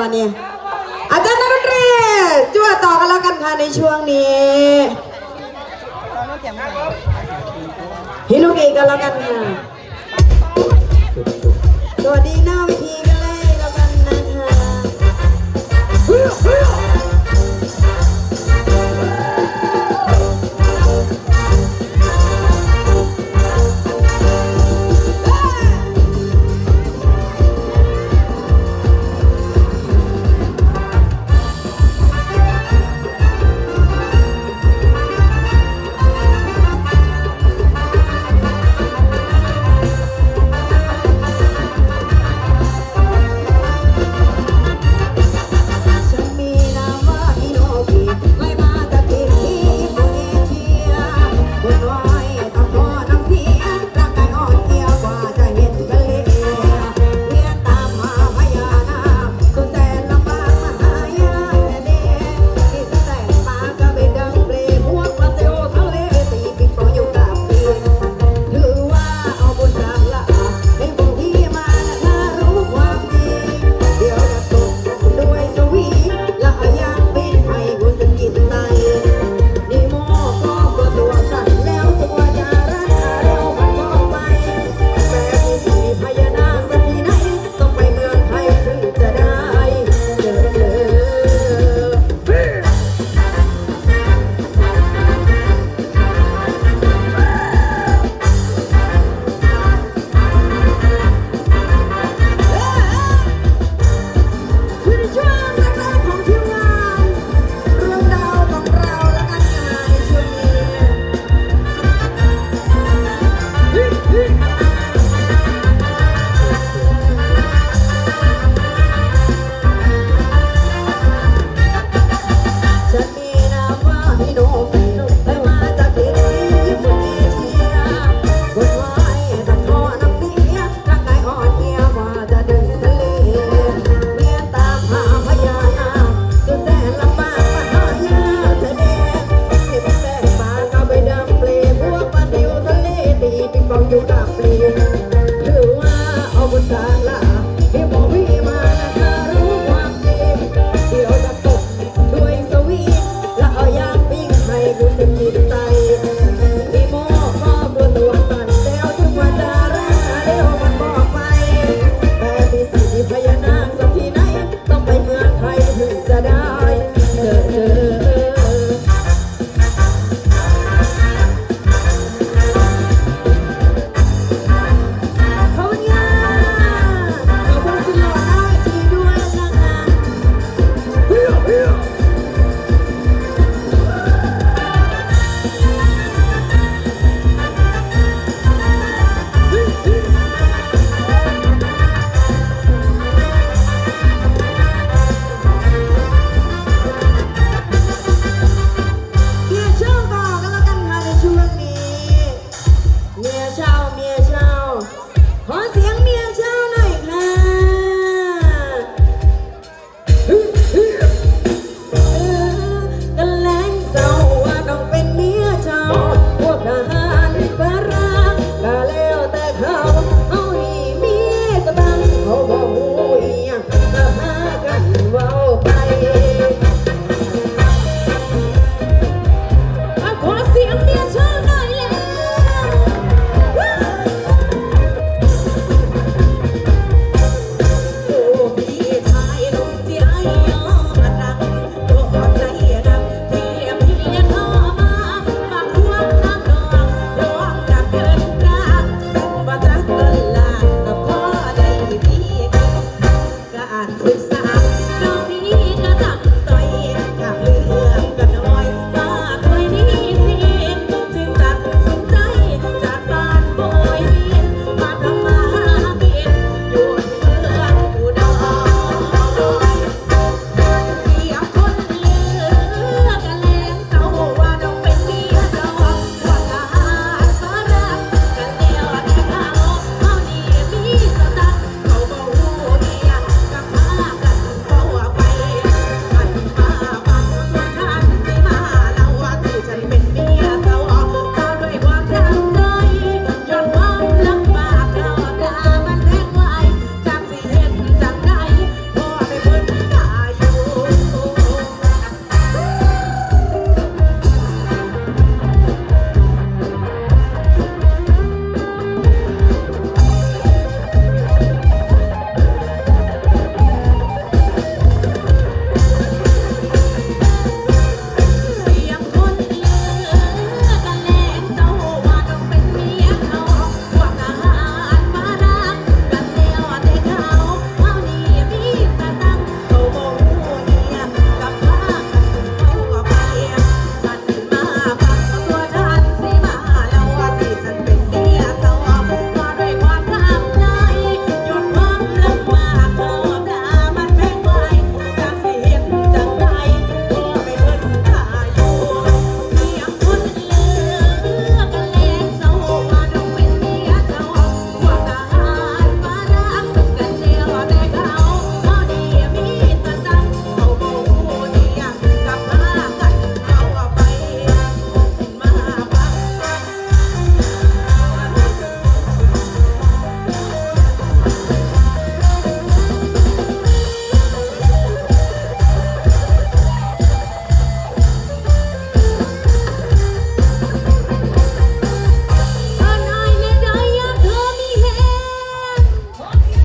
วันนี้ อาจารย์นักดนตรีจั่วต่อกันแล้วกันค่ะในช่วงนี้ฮินุกิกันแล้วกันค่ะ สวัสดีหน้าเวิธี